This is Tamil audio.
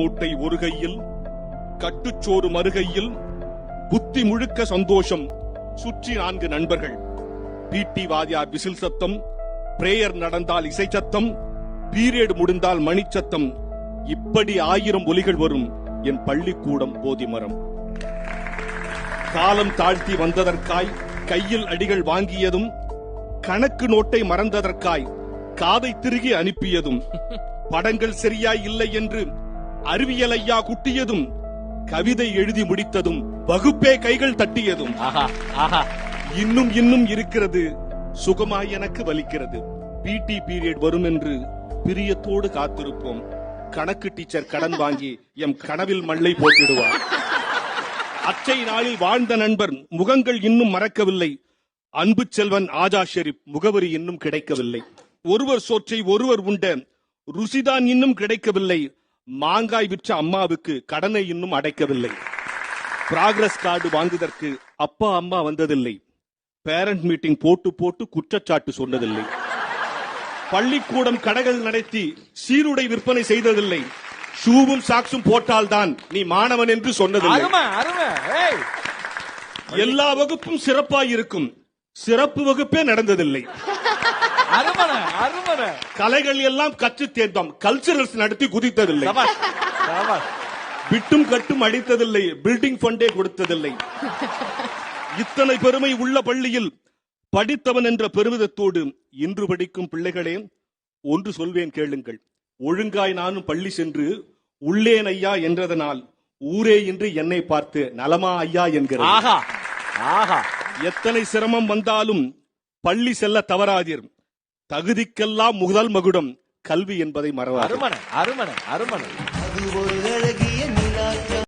மூட்டை ஒரு கையில் கட்டுச்சோறு மறுகையில் புத்தி முழுக்க சந்தோஷம். சுற்றி நான்கு நண்பர்கள். பிடி வாதியார் விசில் சத்தம் பிரேயர் நடந்தால் இசை சத்தம் பீரியட் முடிந்தால் மணிச்சத்தம் இப்படி ஆயிரம் ஒலிகள் வரும் என் பள்ளிக்கூடம் போதிமரம். காலம் தாழ்த்தி வந்ததற்காய் கையில் அடிகள் வாங்கியதும் கணக்கு நோட்டை மறந்ததற்காய் காதை திருகி அனுப்பியதும். படங்கள் சரியாய் இல்லை என்று அறிவியல் ஐயா குட்டியதும் கவிதை எழுதி முடித்ததும் வகுப்பே கைகள் தட்டியதும். இன்னும் இன்னும் இருக்கிறது சுகமாய் எனக்கு வலிக்கிறது. பிடி பீரியட் வரும் என்று பிரியத்தோடு காத்திருப்போம். கணக்கு டீச்சர் கடன் வாங்கி எம் கனவில் மண்ணை போட்டிடுவார். அச்சை நாளில் வாழ்ந்த நண்பர் முகங்கள் இன்னும் மறக்கவில்லை. அன்பு செல்வன் ஆஜா ஷெரீப் முகவரி இன்னும் கிடைக்கவில்லை. ஒருவர் சோற்றை ஒருவர் உண்ட ருசிதான் இன்னும் கிடைக்கவில்லை. மாங்காய் விற்ற அம்மாவுக்கு கடனை இன்னும் அடைக்கவில்லை. பிராகிரஸ் கார்டு வாங்குவதற்கு அப்பா அம்மா வந்ததில்லை. பேரண்ட் மீட்டிங் போட்டு போட்டு குற்றச்சாட்டு சொன்னதில்லை. பள்ளிக்கூடம் கடைகள் நடத்தி சீருடை விற்பனை செய்ததில்லை. ஷூவும் சாக்ஸும் போட்டால்தான் நீ மாணவன் என்று சொன்னதில்லை. எல்லா வகுப்பும் சிறப்பாய் இருக்கும் சிறப்பு வகுப்பே நடந்ததில்லை. அருமனை அருமனை. கலைகள் எல்லாம் கற்று தேர்ந்தோம். கல்ச்சரல்ஸ் நடத்தி குதித்ததில்லை. விட்டும் கட்டும் அடித்ததில்லை. பில்டிங் ஃபண்டே கொடுத்ததில்லை. இத்தனை பெருமை உள்ள பள்ளியில் படித்தவன் என்ற பெருமிதத்தோடு இன்று படிக்கும் பிள்ளைகளே ஒன்று சொல்வேன் கேளுங்கள். ஒழுங்காய் நானும் பள்ளி சென்று உள்ளேன் ஐயா என்றதனால் ஊரே இன்று என்னை பார்த்து நலமா ஐயா ஆஹா. எத்தனை சிரமம் வந்தாலும் பள்ளி செல்ல தவறாதீர். தகுதிக்கெல்லாம் முதல் மகுடம் கல்வி என்பதை மறவாது. அருமனை அருமனை அருமனை.